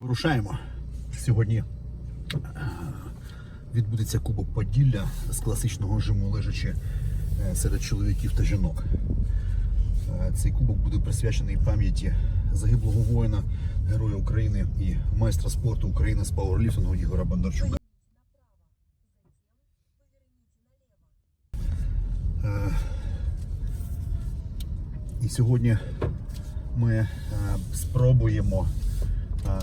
Вирушаємо. Сьогодні е, відбудеться Кубок Поділля з класичного жиму лежачи е, серед чоловіків та жінок. Е, Цей кубок буде присвячений пам'яті загиблого воїна, героя України і майстра спорту України з пауерліфтингу Ігора Бондарчука. І сьогодні ми спробуємо,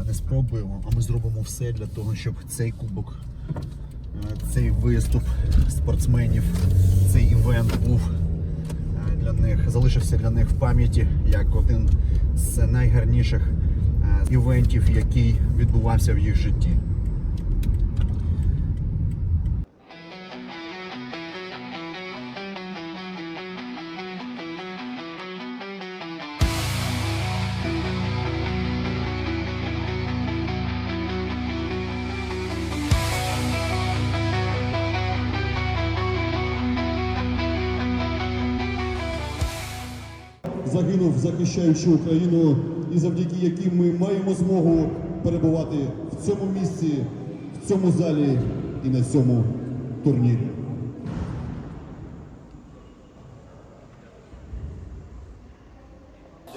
не спробуємо, а ми зробимо все для того, щоб цей кубок, е, цей виступ спортсменів, цей івент був е, для них, залишився для них в пам'яті як один з найгарніших е, івентів, який відбувався в їх житті. Загинув, захищаючи Україну, і завдяки яким ми маємо змогу перебувати в цьому місці, в цьому залі і на цьому турнірі.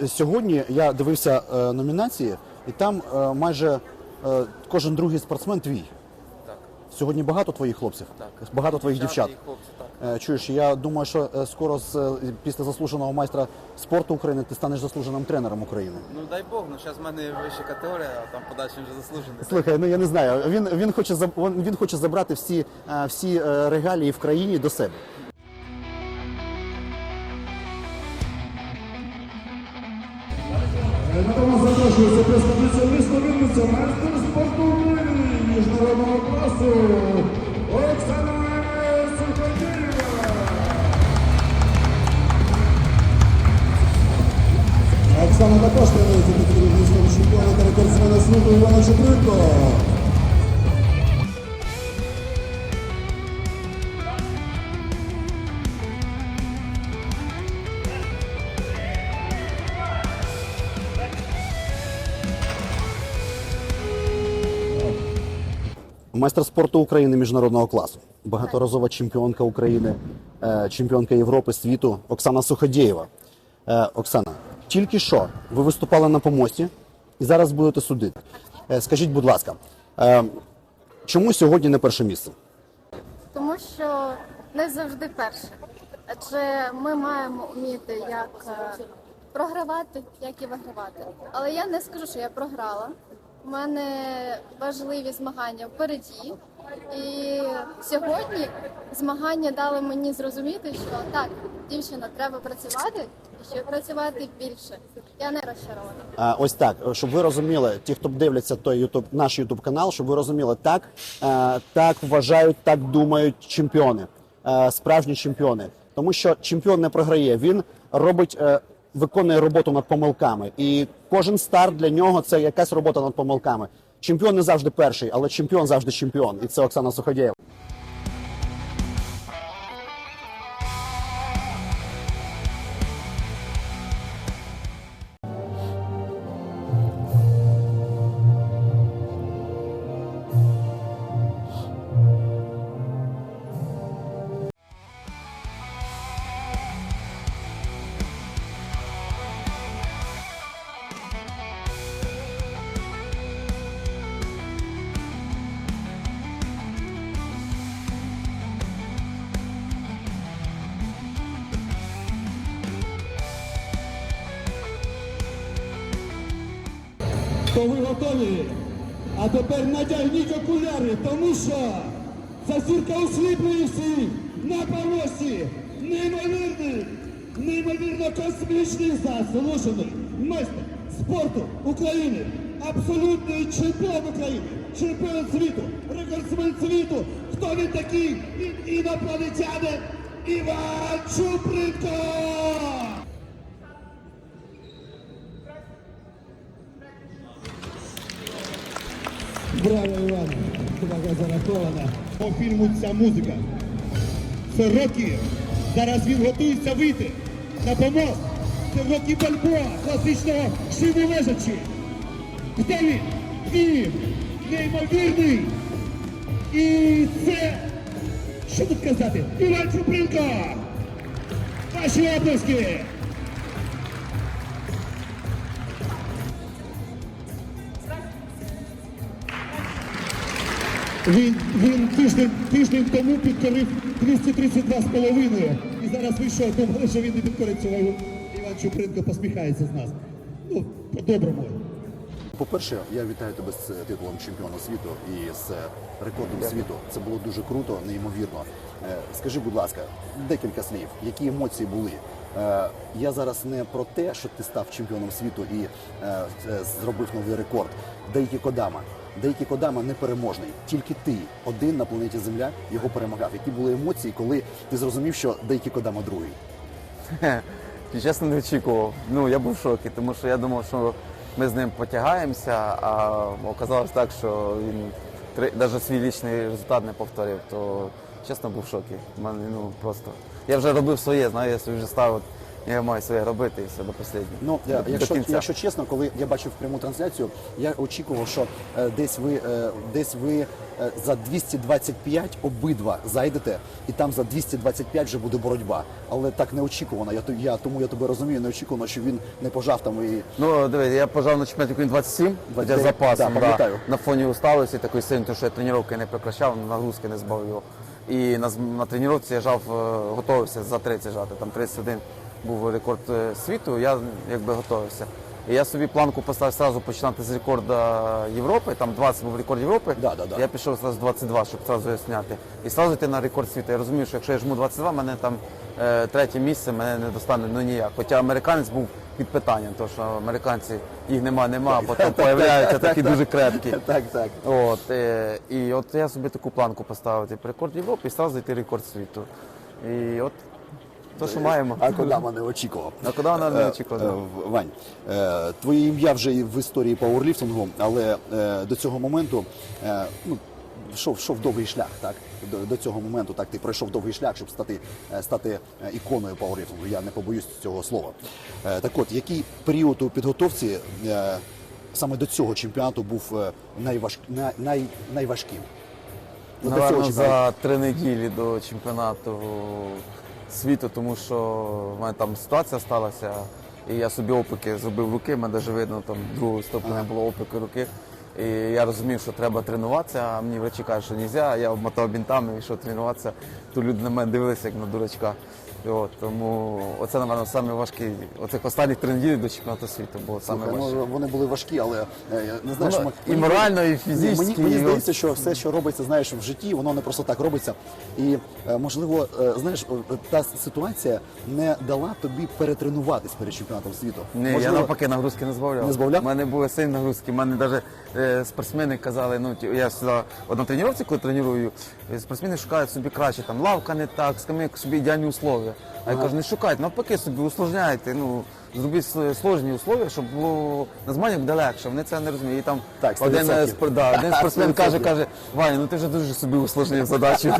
Сьогодні я дивився е, номінації, і там е, майже е, кожен другий спортсмен твій. Сьогодні багато твоїх хлопців, Так. Багато твоїх дівчат. Е, Чуєш, я думаю, що е, скоро з, е, після заслуженого майстра спорту України ти станеш заслуженим тренером України. Ну дай Бог, ну зараз в мене вища категорія, а там подальше вже заслужений. Слухай, ну я не знаю. Він він хоче він він хоче забрати всі, всі регалії в країні до себе. Майстер спорту України міжнародного класу, багаторазова чемпіонка України, е, чемпіонка Європи, світу Оксана Суходєєва. Е, Оксана, тільки що ви виступали на помості і зараз будете судити. Е, Скажіть, будь ласка, чому сьогодні не перше місце? Тому що не завжди перше. Адже ми маємо вміти як програвати, як і вигравати. Але я не скажу, що я програла. Мене важливі змагання впереді. І сьогодні змагання дали мені зрозуміти, що так, дівчина, треба працювати і ще працювати більше. Я не розчарована. Ось так, щоб ви розуміли, ті, хто дивляться той YouTube, наш YouTube канал, щоб ви розуміли, так, е, так вважають, так думають чемпіони, е, справжні чемпіони. Тому що чемпіон не програє, він робить, е, виконує роботу над помилками. І кожен старт для нього це якась робота над помилками. Чемпіон не завжди перший, але чемпіон завжди чемпіон. І це Оксана Суходєєва. То ви готові? А тепер надягніть окуляри, тому що ця зірка осліплює всіх на помості. Неймовірний, неймовірно космічний заслужений майстер спорту України, абсолютний чемпіон України, чемпіон світу, рекордсмен світу. Хто він такий? Він інопланетянин Іван Чупринко! Увага зарахована. По фільму ця музика. Це Рокі. Зараз він готується вийти на помост. Це Рокі Бальбоа, класичного шибу лежачі. Хто він? і неймовірний. І це, що тут казати, Іван Чупринко. Ваші обласки. Він, він тиждень, тиждень тому підкорив 232 з половиною. І зараз вийшов, думали, що він не підкорить цього. Іван Чупринко посміхається з нас. Ну, по-доброму. По-перше, я вітаю тебе з титулом чемпіона світу і з рекордом світу. Це було дуже круто, неймовірно. Е, Скажи, будь ласка, декілька слів, які емоції були? Е, Я зараз не про те, що ти став чемпіоном світу і е, зробив новий рекорд. Деякі Кодама. Деякі Кодама непереможний. Тільки ти один на планеті Земля його перемагав. Які були емоції, коли ти зрозумів, що деякі Кодама другий? Чесно, не очікував. Ну, я був в шокі, тому що я думав, що ми з ним потягаємося, а оказалось так, що він навіть свій лічний результат не повторив, то чесно був в шокі. В Мене, ну, просто. Я вже робив своє, знаю, я собі вже ставив, я маю своє робити і все до останнього. Ну, я- до якщо, кінця. якщо чесно, коли я бачив пряму трансляцію, я очікував, що е, десь ви е, десь ви е, за 225 обидва зайдете, і там за 225 вже буде боротьба. Але так неочікувано. Я, я тому я тебе розумію, неочікувано, що він не пожав там і Ну, дивись, я пожав на чемпіонаті України 27, хоча 29, запасом, да, да, на фоні усталості такої сильної, тому що я тренування не прекращав, нагрузки не збавив його. І на, на тренування я жав, е, готувався за 30 жати, там 31 був рекорд е, світу, я якби готувався. І я собі планку поставив одразу починати з рекорду Європи, там 20 був рекорд Європи, Да, да, да. я пішов одразу 22, щоб одразу зняти. І одразу йти на рекорд світу. Я розумію, що якщо я жму 22, мене там е, третє місце мене не достане ну ніяк. Хоча американець був під питанням, тому що американці їх нема, нема, а потім появляються такі дуже крепкі. так, так. От, е, і от я собі таку планку поставив, типу, рекорд Європи і одразу йти рекорд світу. І от то, що маємо. А Кодама не очікував. А куди вона не Е, очікувала? е, Вань, е, твоє ім'я вже в історії пауерліфтингу, але до цього моменту ну, йшов, довгий шлях. Так? До, до цього моменту так, ти пройшов довгий шлях, щоб стати, стати іконою пауерліфтингу. Я не побоюсь цього слова. Так от, який період у підготовці саме до цього чемпіонату був найваж, най, най, найважким? Ну, до цього Наверно, за три неділі до чемпіонату світу, тому що в мене там ситуація сталася, і я собі опики зробив руки, мене навіть видно, там другого ступеня було опики руки. І я розумів, що треба тренуватися, а мені врачі кажуть, що не можна, я обмотав бінтами і йшов тренуватися. Тут люди на мене дивилися, як на дурачка. От, тому оце, напевно, саме важкий. Оцих останніх три неділі до чемпіонату світу було саме Слухай, важче. ну, вони були важкі, але е, не знаєш, Ну, ми- і морально, і Ні, фізично, Мені, мені і здається, що все, що робиться, знаєш, в житті, воно не просто так робиться. І е, можливо, е, знаєш, е, та ситуація не дала тобі перетренуватись перед чемпіонатом світу. Ні, можливо, я навпаки нагрузки не збавляв. Не збавляв? У мене були сильні нагрузки. У мене навіть е, спортсмени казали, ну ті- я сюди от на коли треную, е, спортсмени шукають собі краще, там лавка не так, скамейка собі ідеальні условия. А я кажу, не шукайте, навпаки собі усложняйте. Ну, зробіть сложні условия, щоб було на змаганнях буде легше. Вони це не розуміють. І там Так, один, 100%. спор- да, один спортсмен каже, каже, Ваня, ну ти вже дуже собі усложнив задачу.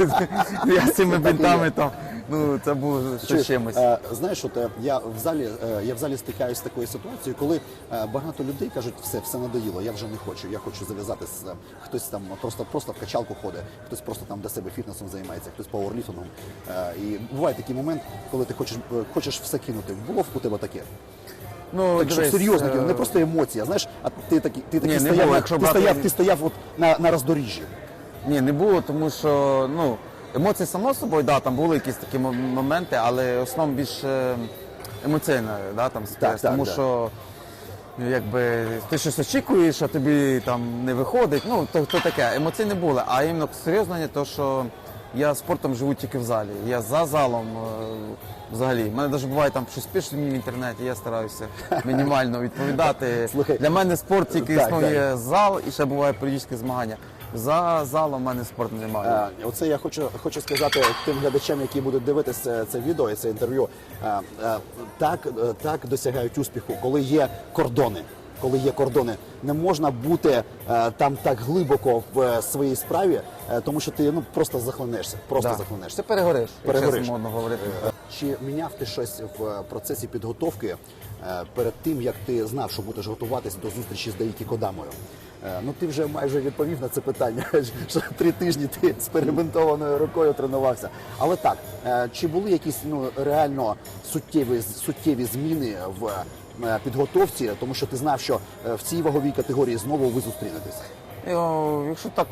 я з цими бінтами там. Ну, це було щось чимось. е, знаєш, от е, я в залі е, я в залі стикаюся з такою ситуацією, коли е, багато людей кажуть, все, все надоїло, я вже не хочу, я хочу зав'язати з е, хтось там просто просто в качалку ходить, хтось просто там для себе фітнесом займається, хтось пауерліфтингом. Е, І буває такий момент, коли ти хочеш хочеш все кинути. Було у тебе таке? Ну, Так, щоб дивись, серйозно, е, не просто емоція. Знаєш, а ти такий, ти такий Ні, не стояв, було, на- якщо ти брати- стояв, ти стояв от на, на роздоріжжі. Ні, не було, тому що ну, емоції само собою, да, там були якісь такі мо- моменти, але в основному більш е, емоційно, да, там, стрес, так, тому да. що ну, якби ти щось очікуєш, а тобі там не виходить. Ну, то, то таке, емоцій не було. А іменно серйозно, не то, що я спортом живу тільки в залі. Я за залом е, взагалі. У мене навіть буває там щось пишуть мені в інтернеті, я стараюся мінімально відповідати. Слухай, Для мене спорт тільки так, існує зал і ще буває періодичні змагання. За залом в мене спорту немає. Е, Оце я хочу, хочу сказати тим глядачам, які будуть дивитися це відео і це інтерв'ю. Е, е, Так, е, так досягають успіху, коли є кордони. Коли є кордони, не можна бути е, там так глибоко в е, своїй справі, е, тому що ти ну просто захлинешся. Просто Да. захлинешся. Це перегориш, Перегориш. модно говорити. Чи міняв ти щось в процесі підготовки перед тим як ти знав, що будеш готуватися до зустрічі з Даїкі Кодамою? Ну ти вже майже відповів на це питання, що три тижні ти експериментованою рукою тренувався. Але так, чи були якісь ну реально суттєві суттєві зміни в підготовці, тому що ти знав, що е, в цій ваговій категорії знову ви зустрінетесь? Якщо так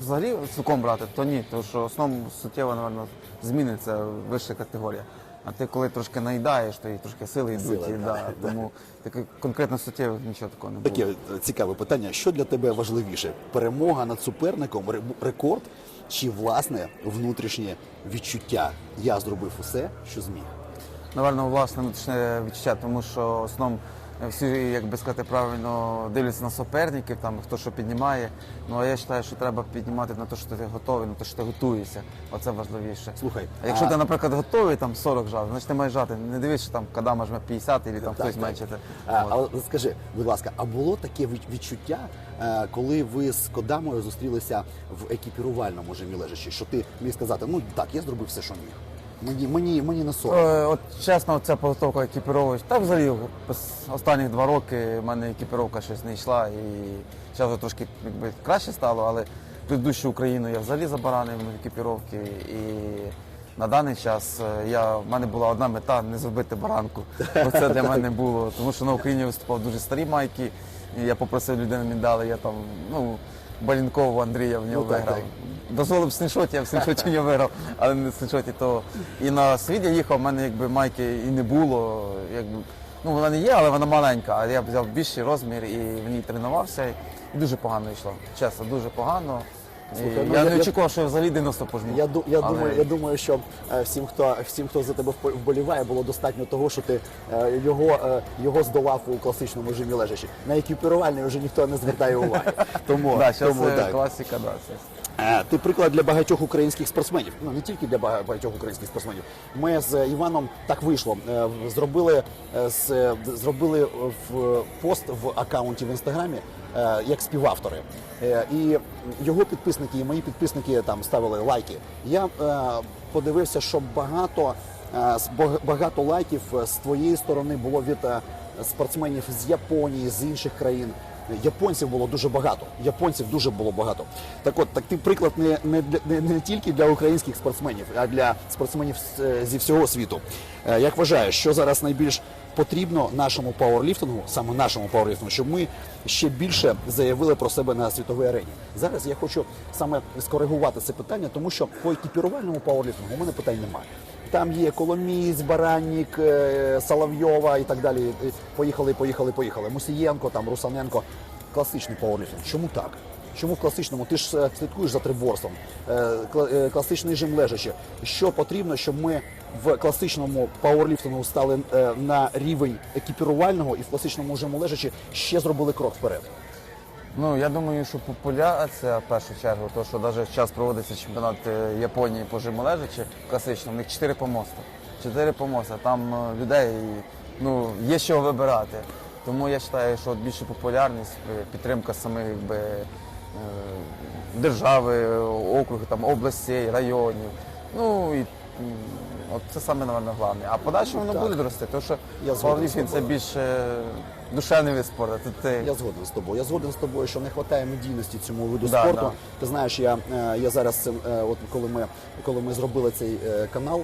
взагалі цілком брати, то ні, тому що основному суттєво, напевно, зміни це вища категорія. А ти коли трошки наїдаєш, то і трошки сили йдуть. Сили, і, да, да, тому таке конкретно суттєво нічого такого не було. Таке е, цікаве питання: що для тебе важливіше? Перемога над суперником, рекорд, чи власне внутрішнє відчуття? Я зробив усе, що зміг. Наверно, власне внутрішнє відчуття, тому що основном всі, як би сказати правильно, дивляться на суперників, там хто що піднімає. Ну а я вважаю, що треба піднімати на те, що ти готовий, на те, що ти готуєшся. Оце важливіше. Слухай, а якщо а- ти, наприклад, готовий там 40 жав, значить ти маєш жати. Не дивись, що там Кадама жме 50 і там Так, хтось менше. Але скажи, будь ласка, а було таке від- відчуття, е, коли ви з Кодамою зустрілися в екіпірувальному жимі лежачі, що ти міг сказати, ну так, я зробив все, що міг. Мені, мені, мені не соромно. Е, От чесно, ця підготовка екіпіровується. Та взагалі ос- останні два роки в мене екіпіровка щось не йшла і зараз трошки якби, краще стало, але предыдущу Україну я взагалі забаранив екіпіровки. І на даний час е, я, в мене була одна мета не зробити баранку. Оце для мене було. Тому що на Україні виступав дуже старі майки. І я попросив людину мені дали, я там, ну, Балінкову Андрія в нього Ну, виграв. так. Дозволив в сліншоті, я в сліншоті не виграв, але не в сліншоті то. І на світ я їхав, в мене якби майки і не було. Якби, ну вона не є, але вона маленька. А я взяв більший розмір і в ній тренувався. І дуже погано йшло. Чесно, дуже погано. Слухай, ну, я, я- не очікував, що я взагалі 90 пожму. Я, ду- я, Але- думаю, я думаю, що е, всім, хто всім, хто за тебе впо- вболіває, було достатньо того, що ти е, його, е, його здолав у класичному жимі лежачі. На екіпірувальний вже ніхто не звертає уваги. Тому, Да, зараз тому так. класика, да, це. Е, Ти приклад для багатьох українських спортсменів. Ну не тільки для бага- багатьох українських спортсменів. Ми з Іваном так вийшло. е, Зробили е, з е, зробили в пост в акаунті в інстаграмі е, як співавтори. Е, І його підписники, і мої підписники там ставили лайки. Я е, подивився, що багато е, багато лайків е, з твоєї сторони було від е, спортсменів з Японії, з інших країн. Японців було дуже багато. Японців дуже було багато. Так от, так ти приклад не, не, не, не тільки для українських спортсменів, а для спортсменів е, зі всього світу. Е, Як вважаєш, що зараз найбільш потрібно нашому пауерліфтингу, саме нашому пауерліфтингу, щоб ми ще більше заявили про себе на світовій арені? Зараз я хочу саме скоригувати це питання, тому що по екіпірувальному пауерліфтингу у мене питань немає. Там є Коломієць, Баранник, е, Соловйова і так далі. Поїхали, поїхали, поїхали. Мусієнко, там Русаненко. Класичний пауерліфтинг. Чому так? Чому в класичному? Ти ж е, слідкуєш за триборством, е, е, класичний жим лежачі. Що потрібно, щоб ми в класичному пауерліфтингу стали на рівень екіпірувального і в класичному жиму лежачі ще зробили крок вперед? Ну, я думаю, що популяція в першу чергу, то що навіть зараз проводиться чемпіонат Японії по жиму класично, в них чотири помоста. Чотири помоста. Там людей ну, є чого вибирати. Тому я вважаю, що більше популярність, підтримка самих якби, держави, округів, там, областей, районів. Ну і от це саме, напевно, головне. А подальше воно Так. буде рости, тому що пауерліфтинг це більше душевний вид спорту. Це ти Я згоден з тобою. Я згоден з тобою, що не вистачає медійності цьому виду Да, спорту. да. Ти знаєш, я, е, я зараз цим, е, от коли ми коли ми зробили цей е, канал,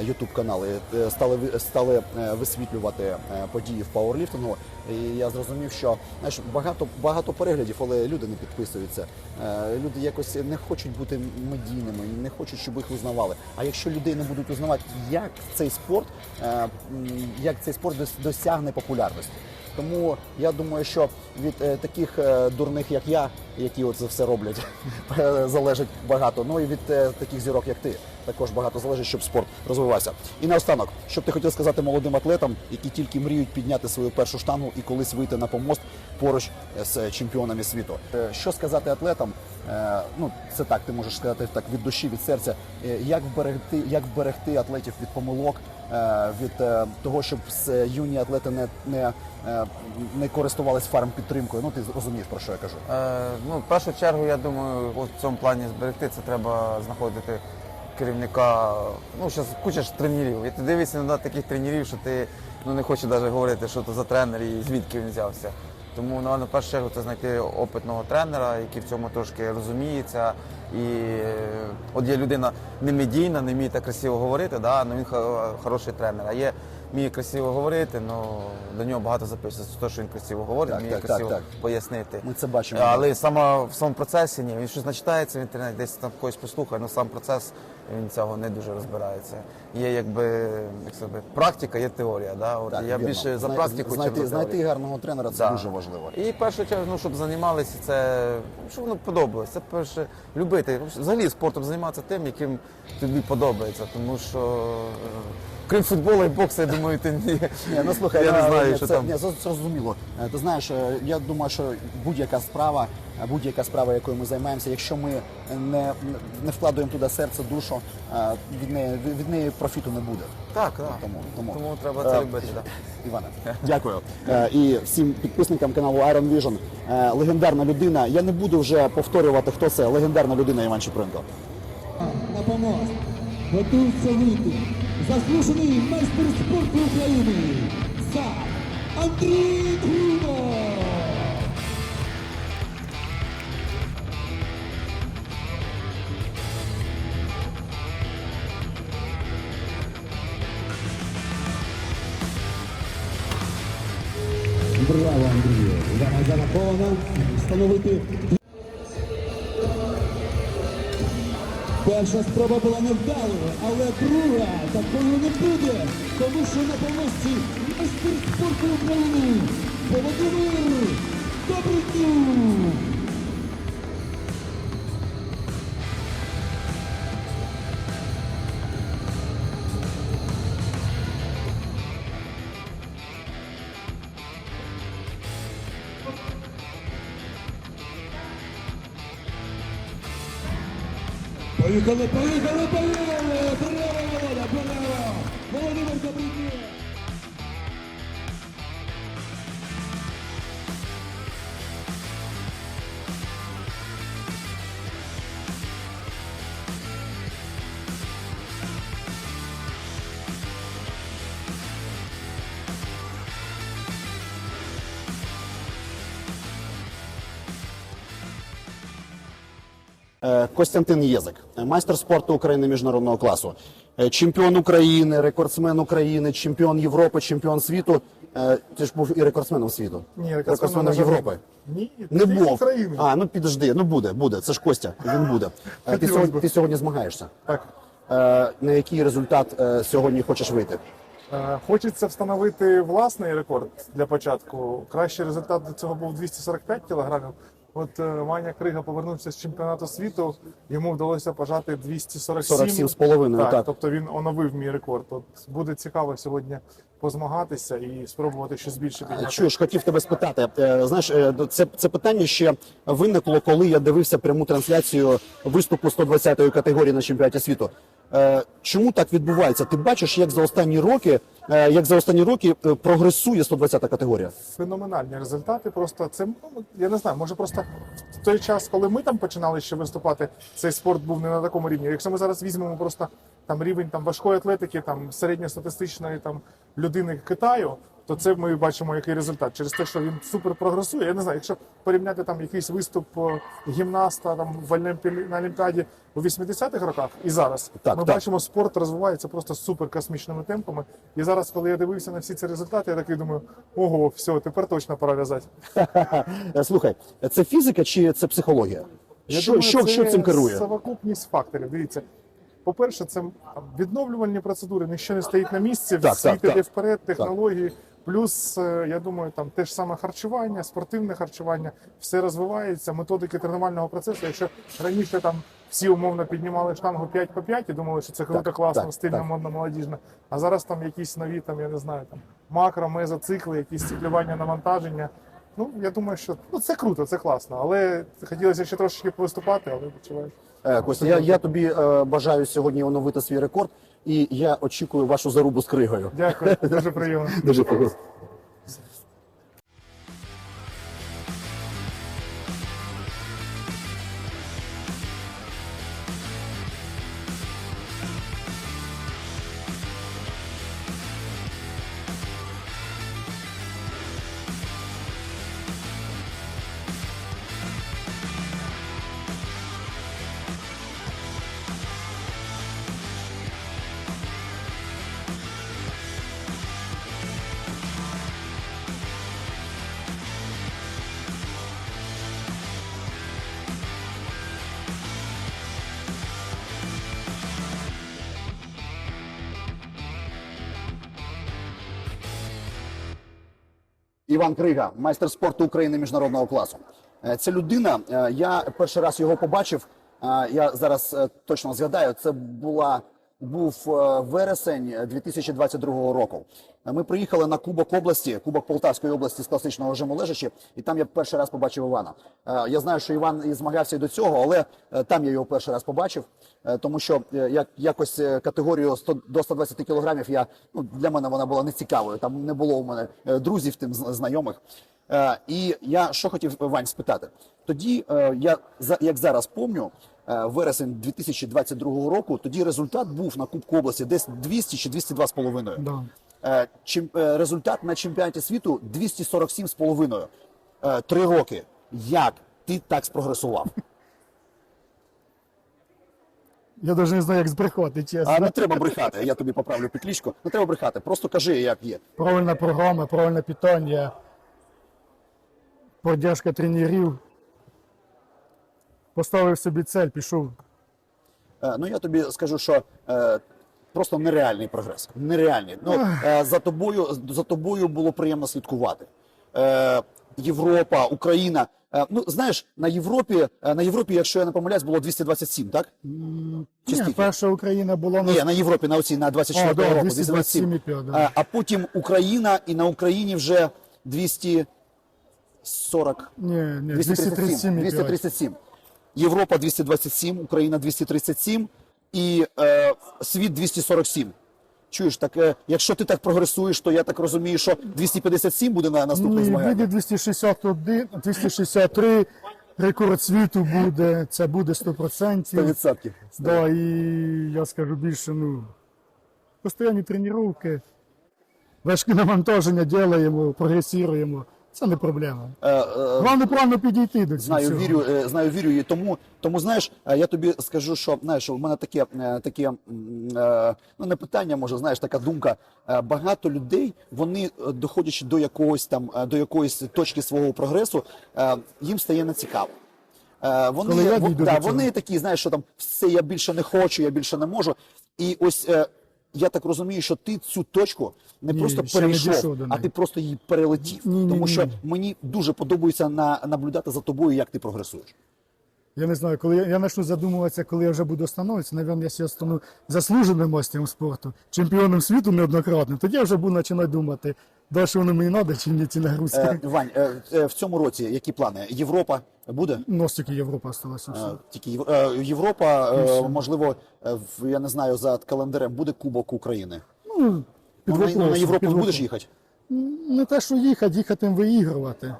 Ютуб канал, і е, стали стали е, висвітлювати е, події в пауерліфтингу. І я зрозумів, що знаєш, багато багато переглядів, але люди не підписуються. Е, Люди якось не хочуть бути медійними, не хочуть, щоб їх узнавали. А якщо людей не будуть узнавати, як цей спорт, е, як цей спорт досягне популярності? Тому я думаю, що від е, таких дурних, як я, які це все роблять, е, залежить багато. Ну і від е, таких зірок, як ти, також багато залежить, щоб спорт розвивався. І наостанок, що б ти хотів сказати молодим атлетам, які тільки мріють підняти свою першу штангу і колись вийти на помост поруч з чемпіонами світу. Е, Що сказати атлетам? Е, Ну, це так, ти можеш сказати так від душі, від серця. Е, Як вберегти, як вберегти атлетів від помилок, е, від е, того, щоб юні атлети не, не, е, не користувались фармпідтримкою. Ну, ти розумієш, про що я кажу. Е, ну, в першу чергу, я думаю, в цьому плані зберегти це треба знаходити керівника. Ну, зараз куча ж тренерів. І ти дивишся на таких тренерів, що ти ну не хочу навіть говорити, що це за тренер і звідки він взявся. Тому напевно, в першу чергу це знайти опитного тренера, який в цьому трошки розуміється. І е, от є людина не медійна, не вміє так красиво говорити, да, але він хороший тренер. А є вміє красиво говорити, але до нього багато записується. Те, що він красиво говорить, Так, вміє так, так, красиво так. пояснити. Ми це бачимо. Але саме в самому процесі ні. Він щось начитається в інтернеті, десь там когось послухає, але сам процес він цього не дуже розбирається. Є якби як себе, практика, є теорія. Да? От Так, я вірно. більше за Знай- практику, знайти, чим за знайти теорію. гарного тренера це Да. дуже важливо. І в першу чергу, ну, щоб займалися, це щоб воно подобалося. Це перше любити. Взагалі спортом займатися тим, яким тобі подобається. Тому що е, крім футболу і боксу, я думаю, ти ні. Ні, ну слухай, я не ну, знаю, ні, що це, там. Ні, це зрозуміло. Е, Ти знаєш, е, я думаю, що будь-яка справа, е, будь-яка справа, якою ми займаємося, якщо ми не, не вкладаємо туди серце, душу, е, від неї від- від неї профіту не буде. Так, так. Тому, тому. Тому треба це Е, любити. Так. Іване, дякую. Е, І всім підписникам каналу Iron Vision. Е, Легендарна людина. Я не буду вже повторювати, хто це. Легендарна людина Іван Чупринко. на помост. Вийти. Заслужений майстер спорту України. Сам Андрій Круно. Браво, Андрію! Увага зарахована. Встановити Перша спроба була невдалою, але друга такою не буде, тому що на помості майстер спорту України Володимир Добриків. Поїхали, поїхали, Костянтин Єзик, е, майстер спорту України міжнародного класу, е, чемпіон України, рекордсмен України, чемпіон Європи, чемпіон світу. Е, Ти ж був і рекордсменом світу. Ні, рекордсменом. Європи. Ні, Не був. України. А, ну підожди, ну буде, буде. Це ж Костя, він буде. Е, Ти сьогодні, ти сьогодні змагаєшся. Так. Е, На який результат е, сьогодні хочеш вийти? Е, Хочеться встановити власний рекорд для початку. Кращий результат до цього був 245 кілограмів. От е, Ваня Крига повернувся з чемпіонату світу. Йому вдалося пожати 247. 47 з половиною, так. Тобто він оновив мій рекорд. От буде цікаво сьогодні позмагатися і спробувати щось більше підняти. Чуєш, хотів тебе спитати. Е, Знаєш, е, це, це питання ще виникло, коли я дивився пряму трансляцію виступу 120-ї категорії на чемпіонаті світу. Чому так відбувається? Ти бачиш, як за останні роки, як за останні роки е, прогресує 120-та категорія? феноменальні результати. Просто це ну, я не знаю, може просто в той час, коли ми там починали ще виступати, цей спорт був не на такому рівні. Якщо ми зараз візьмемо просто там рівень там важкої атлетики, там середньостатистичної там людини Китаю, то це ми бачимо який результат через те, що він супер прогресує. Я не знаю, якщо порівняти там якийсь виступ гімнаста там в Олімпі- на Олімпіаді у 80-х роках і зараз Так, ми так. бачимо, спорт розвивається просто супер космічними темпами. І зараз, коли я дивився на всі ці результати, я такий думаю: ого, все, тепер точно пора в'язати. Слухай, це фізика чи це психологія? Я що, думаю, що, це що цим керує? Совокупність факторів. Дивіться. По-перше, це відновлювальні процедури, ніщо не стоїть на місці, Так, світ так, так. іде вперед, технології. Плюс, е, я думаю, там те ж саме харчування, спортивне харчування, все розвивається, методики тренувального процесу. Якщо раніше там всі умовно піднімали штангу 5 по 5 і думали, що це круто, класно, так, стильно, так. модно, молодіжно. А зараз там якісь нові, там, я не знаю, там макро, мезоцикли, якісь циклювання навантаження. Ну, я думаю, що ну, це круто, це класно. Але хотілося ще трошечки виступати, але відчуваю. Е, Костя, я, я тобі е, бажаю сьогодні оновити свій рекорд, і я очікую вашу зарубу з кригою. Дякую, дуже приємно. Дуже приємно. Іван Крига, майстер спорту України міжнародного класу. Це людина, е, я перший раз його побачив. е, Я зараз е, точно згадаю, це була був е, вересень 2022 року. Е, Ми приїхали на Кубок області, Кубок Полтавської області з класичного режиму лежачі, і там я перший раз побачив Івана. Е, Я знаю, що Іван і змагався до цього, але е, там я його перший раз побачив, е, тому що е, як якось е, категорію 100 до 120 кілограмів я ну для мене вона була нецікавою. Там не було у мене е, друзів, тим знайомих. Е, І я що хотів Вань спитати? Тоді е, я як зараз е, вересень 2022 року. Тоді результат був на Кубку області десь 200 чи 202 з половиною. Да. Е, чим- е, Результат на чемпіонаті світу 247 з половиною. Е, Три роки. Як ти так спрогресував? Я навіть не знаю, як збрехати, чесно. А не треба брехати. Я тобі поправлю петлічку. Не треба брехати. Просто кажи, як є. Правильна програма, правильне питання, поддержка тренерів. Поставив собі цель, пішов. Е, Ну я тобі скажу, що е, просто нереальний прогрес. Нереальний. Ну е, за тобою за тобою було приємно слідкувати. Е, Європа, Україна. Е, ну знаєш, на Європі, е, на Європі, якщо я не помиляюсь, було 227, так? Чи Ні, скільки? перша Україна була Ні, на на Європі на оцій на 24 О, да, року 227,5, да. А, а потім Україна, і на Україні вже 240 ні, ні, 237, 237,5. 237. Європа 227, Україна 237 і е, світ 247. Чуєш, так е, якщо ти так прогресуєш, то я так розумію, що 257 буде на наступних Ні, буде 261, 263, рекорд світу буде, це буде 100%. 100%. Да, і я скажу більше, ну, постійні тренування, важкі навантаження робимо, прогресуємо. Це не проблема. Е, е, Головне правильно підійти до цього. Знаю, вірю, е, знаю, вірю і тому, тому знаєш, я тобі скажу, що знаєш, у мене таке, таке ну не питання, може, знаєш, така думка. Багато людей, вони доходячи до якогось там, до якоїсь точки свого прогресу, їм стає нецікаво. Вони, Коли я во- да, вони такі, знаєш, що там все, я більше не хочу, я більше не можу. І ось я так розумію, що ти цю точку не Ні, просто перейшов, не дійшов а ти просто її перелетів. Ні, ні, тому ні. що мені дуже подобається на, наблюдати за тобою, як ти прогресуєш. Я не знаю, коли я, я почну задумуватися, коли я вже буду становитися, навіть якщо я стану заслуженим майстером спорту, чемпіоном світу неоднократним, тоді я вже буду починати думати, далі воно мені треба чи ні ці нагрузки. Е, Вань, е, е, в цьому році які плани? Європа буде? У нас тільки Європа залишилася. Е, Тільки Єв- е, Європа, е, можливо, е, в- я не знаю, за календарем буде Кубок України. Ну, під Ну, на, вопросом, на Європу під будеш вопросом. їхати? Не те, що їхати, їхати виігрувати.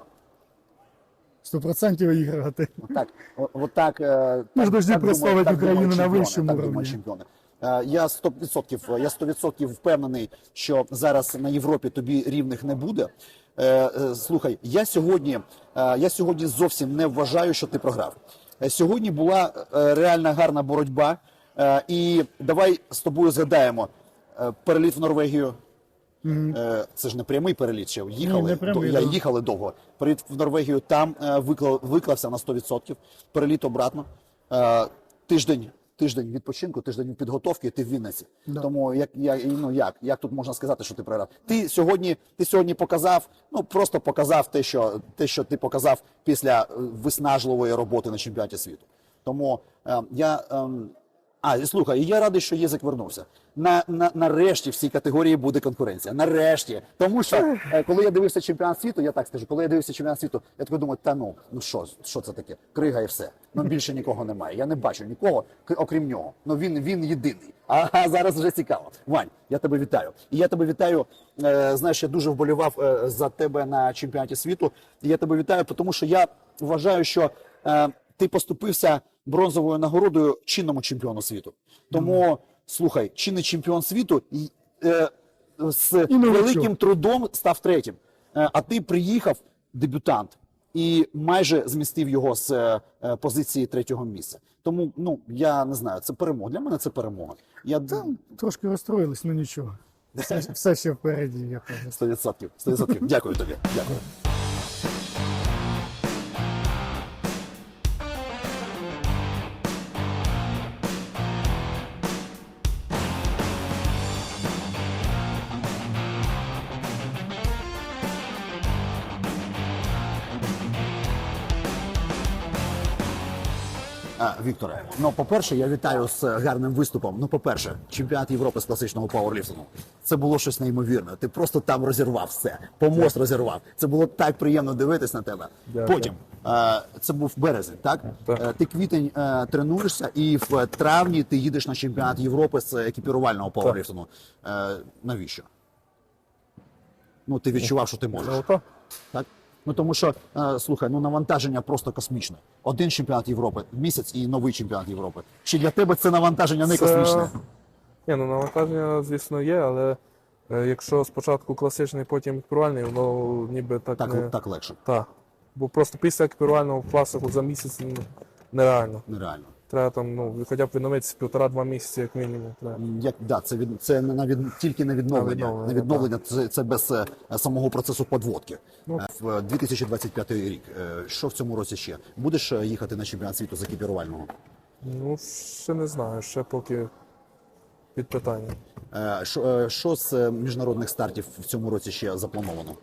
Сто процентів виігрувати. Так, о- от так. е, Ми ж должны представити Україну на вищому рівні. Е, Я 100%, я 100% впевнений, що зараз на Європі тобі рівних не буде. Е, е, Слухай, я сьогодні, е, я сьогодні зовсім не вважаю, що ти програв. Е, Сьогодні була е, реальна гарна боротьба. Е, І давай з тобою згадаємо е, переліт в Норвегію. Е, Це ж не прямий переліт ще. Їхали, не прямий, до- я да. їхали довго. Переліт в Норвегію там е, виклав, виклався на 100%. Переліт обратно. Е, Тиждень, тиждень відпочинку, тиждень підготовки, ти в Вінниці. Тому як, як, ну, як, як тут можна сказати, що ти програв? Ти сьогодні, ти сьогодні показав, ну просто показав те, що, те, що ти показав після е, виснажливої роботи на чемпіонаті світу. Тому е, я. ем, а, слухай, я радий, що Єзик вернувся. На, на, нарешті в цій категорії буде конкуренція. Нарешті. Тому що е, коли я дивився чемпіонат світу, я так скажу, коли я дивився чемпіонат світу, я такий думаю, та ну, ну що, що це таке? Крига і все. Ну більше нікого немає. Я не бачу нікого, окрім нього. Ну він, він єдиний. А, а зараз вже цікаво. Вань, я тебе вітаю. І я тебе вітаю. Е, знаєш, я дуже вболівав е, за тебе на чемпіонаті світу. І я тебе вітаю, тому що я вважаю, що е, ти поступився бронзовою нагородою чинному чемпіону світу. Тому слухай, чинний чемпіон світу і, е, з новачок. великим трудом став третім. Е, а ти приїхав дебютант і майже змістив його з е, е, позиції третього місця. Тому ну я не знаю, це перемога. Для мене це перемога. Я Трошки розстроїлись, ну нічого. Все, все ще впереді, я кажу. 100%. 100%. Дякую тобі. Дякую. Вікторе, ну по-перше, я вітаю з гарним виступом. Ну, по-перше, чемпіонат Європи з класичного пауерліфтингу. Це було щось неймовірне. Ти просто там розірвав все. Помост розірвав. Це було так приємно дивитись на тебе. Потім це був березень, так? Е, Ти квітень е, тренуєшся, і в травні ти їдеш на чемпіонат Європи з екіпірувального пауерліфтингу. Е, навіщо? Ну, ти відчував, що ти можеш. Так. Ну тому що е, слухай, ну навантаження просто космічне. Один чемпіонат Європи в місяць і новий чемпіонат Європи. Чи для тебе це навантаження не Це- космічне? Ні, ну навантаження, звісно, є, але е, якщо спочатку класичний, потім екіпірувальний, воно ніби так, Так, не... так легше, Так. Бо просто після екіпірувального класику за місяць нереально. нереально. Треба там, ну, хоча б відновитися півтора-два місяці, як мінімум. Треба. Як да, це від це на від тільки на відновлення. На відновлення, На відновлення це, це без е, самого процесу подводки. Ну. Е, В 2025 рік. е, Що в цьому році ще? Будеш їхати на чемпіонат світу з екіпірувального? Ну, ще не знаю, ще поки під питанням. Що, що з міжнародних стартів в цьому році ще заплановано?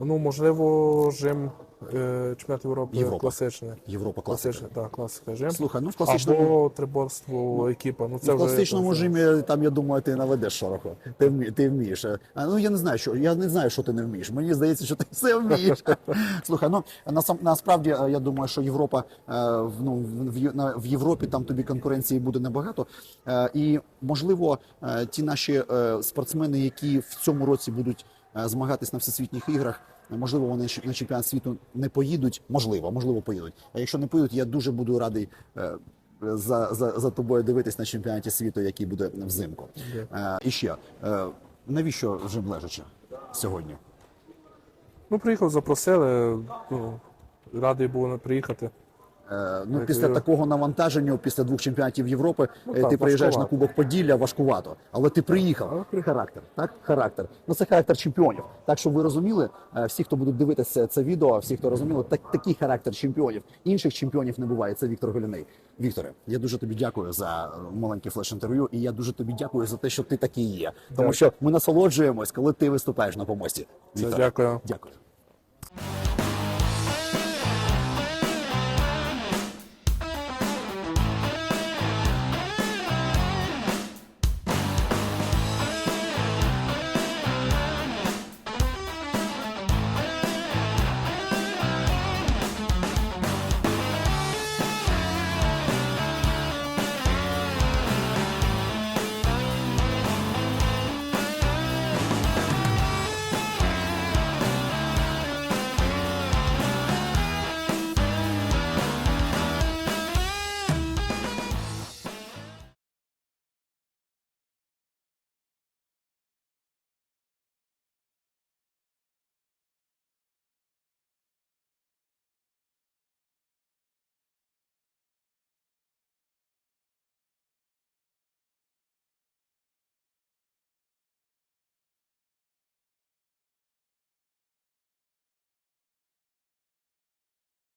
Ну, можливо, жим е, чемпіонат Європи Європа. класичний. Європа класика. Класичний, так, класика жим. Слухай, ну в класичному Або триборство екіпа. Ну, це в вже класичному якось- жимі там я думаю, ти наведеш шороху. Ти вмі, ти вмієш. А ну я не знаю, що я не знаю, що ти не вмієш. Мені здається, що ти все вмієш. Слухай, ну насам, насправді е, я думаю, що Європа е, в- ну в, в, на- в Європі там тобі конкуренції буде небагато. Е, І можливо, е, ті наші е, спортсмени, які в цьому році будуть е, змагатись на всесвітніх іграх. Можливо, вони на чемпіонат світу не поїдуть. Можливо, можливо, поїдуть. А якщо не поїдуть, я дуже буду радий е, за, за, за тобою дивитись на чемпіонаті світу, який буде взимку. Е, і ще е, навіщо жим лежачи сьогодні? Ну, приїхав, запросили. Ну, радий був приїхати. Е, ну, після такого навантаження, після двох чемпіонатів Європи, Ну, е, так, ти приїжджаєш на. Кубок Поділля, важкувато. Але ти приїхав. Характер, так? Характер. Ну це характер чемпіонів. Так, щоб ви розуміли, е, всі, хто будуть дивитися це відео, всі, хто розуміли, так, такий характер чемпіонів. Інших чемпіонів не буває. Це Віктор Голіней. Вікторе, я дуже тобі дякую за маленьке флеш-інтерв'ю, і я дуже тобі дякую за те, що ти такий є. Тому Дякую. що ми насолоджуємось, коли ти виступаєш на помості. Це Вікторе, дякую. Дякую.